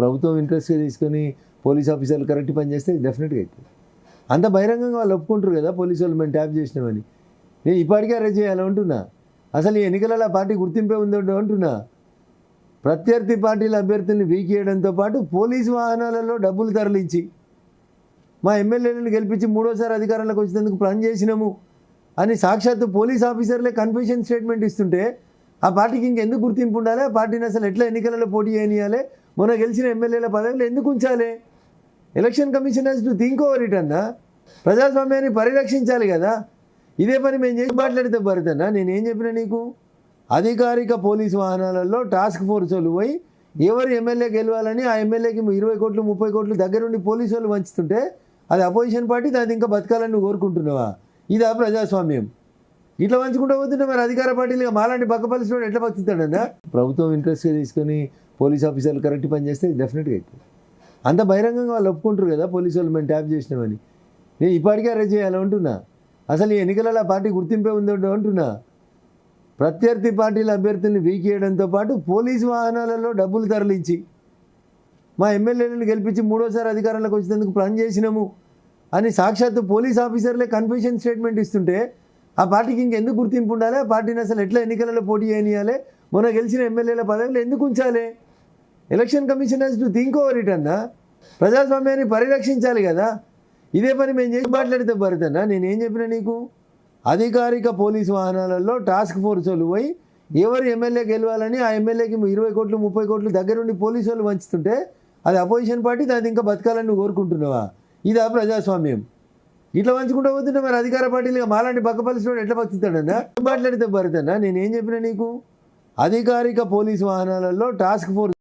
ప్రభుత్వం ఇంట్రెస్ట్గా తీసుకొని పోలీస్ ఆఫీసర్లు కరెక్ట్ పని చేస్తే డెఫినెట్గా అవుతుంది. అంత బహిరంగంగా వాళ్ళు ఒప్పుకుంటారు కదా పోలీసు వాళ్ళు మేము ట్యాప్ చేసినామని. నేను ఇప్పటికే అరెస్ట్ చేయాలి అంటున్నా. అసలు ఈ ఎన్నికలలో పార్టీ గుర్తింపే ఉందో అంటున్నా. ప్రత్యర్థి పార్టీల అభ్యర్థుల్ని వీకేయడంతో పాటు పోలీసు వాహనాలలో డబ్బులు తరలించి మా ఎమ్మెల్యేలను గెలిపించి మూడోసారి అధికారంలోకి వచ్చినందుకు ప్లాన్ చేసినాము అని సాక్షాత్తు పోలీస్ ఆఫీసర్లే కన్ఫెషన్ స్టేట్మెంట్ ఇస్తుంటే ఆ పార్టీకి ఇంకెందుకు గుర్తింపు ఉండాలి? ఆ పార్టీని అసలు ఎట్లా ఎన్నికలలో పోటీ చేయనియాలి? మొన్న గెలిచిన ఎమ్మెల్యేల పదవులు ఎందుకు ఉంచాలి? Election commission has to think over it అన్నా? ప్రజాస్వామ్యాన్ని పరిరక్షించాలి కదా? ఇదే పని మేము చేసి మాట్లాడితే భరతన్నా నేనేం చెప్పినా నీకు? అధికారిక పోలీస్ వాహనాలలో టాస్క్ ఫోర్స్ వాళ్ళు పోయి ఎవరు ఎమ్మెల్యే గెలవాలని ఆ ఎమ్మెల్యేకి ఇరవై కోట్లు ముప్పై కోట్లు దగ్గరుండి పోలీసు వాళ్ళు వంచుతుంటే అది అపోజిషన్ పార్టీ అది ఇంకా బతకాలని నువ్వు కోరుకుంటున్నావా? ఇదా ప్రజాస్వామ్యం. ఇట్లా వంచుకుంటూ పోతుంటే మరి అధికార పార్టీలుగా మాలాంటి పక్కపలిసి వాడు ఎట్లా బతుకుతాడన్నా? ప్రభుత్వం ఇంట్రెస్ట్ తీసుకొని పోలీస్ ఆఫీసర్లు కరెక్ట్ పని చేస్తే డెఫినెట్గా అవుతుంది అంత బహిరంగంగా వాళ్ళు ఒప్పుకుంటారు కదా పోలీసు వాళ్ళు మేము ట్యాప్ చేసినామని. నేను ఇప్పటికే అరెస్ట్ చేయాలి అంటున్నా. అసలు ఈ ఎన్నికలలో పార్టీ గుర్తింపే ఉందో అంటున్నా. ప్రత్యర్థి పార్టీల అభ్యర్థుల్ని వీకేయడంతో పాటు పోలీసు వాహనాలలో డబ్బులు తరలించి మా ఎమ్మెల్యేలను గెలిపించి మూడోసారి అధికారంలోకి వచ్చినందుకు పని చేసినాము అని సాక్షాత్తు పోలీస్ ఆఫీసర్లే కన్ఫెషన్ స్టేట్మెంట్ ఇస్తుంటే ఆ పార్టీకి ఇంకెందుకు గుర్తింపు ఉండాలి? ఆ పార్టీని అసలు ఎట్లా ఎన్నికలలో పోటీ చేయనియాలి? మొన్న గెలిచిన ఎమ్మెల్యేల పదవులు ఎందుకు ఉంచాలి? Election commission has to think over it అన్న. ప్రజాస్వామ్యాన్ని పరిరక్షించాలి కదా. ఇదే పని మేము చేసి మాట్లాడితే భరతన్నా నేనేం చెప్పినా నీకు? అధికారిక పోలీస్ వాహనాలలో టాస్క్ ఫోర్స్ వాళ్ళు పోయి ఎవరు ఎమ్మెల్యే గెలవాలని ఆ ఎమ్మెల్యేకి ఇరవై కోట్లు ముప్పై కోట్లు దగ్గరుండి పోలీసు వాళ్ళు వంచుతుంటే అది అపోజిషన్ పార్టీ అది ఇంకా బతకాలని నువ్వు కోరుకుంటున్నావా? ఇదా ప్రజాస్వామ్యం. ఇట్లా వంచుకుంటూ పోతుంటే మరి అధికార పార్టీలుగా మాలాంటి పక్కపలిసి వాడు ఎట్లా బతుకుతాడన్నా? మాట్లాడితే భరతన్నా నేనేం చెప్పినా నీకు? అధికారిక పోలీస్ వాహనాలలో టాస్క్ ఫోర్స్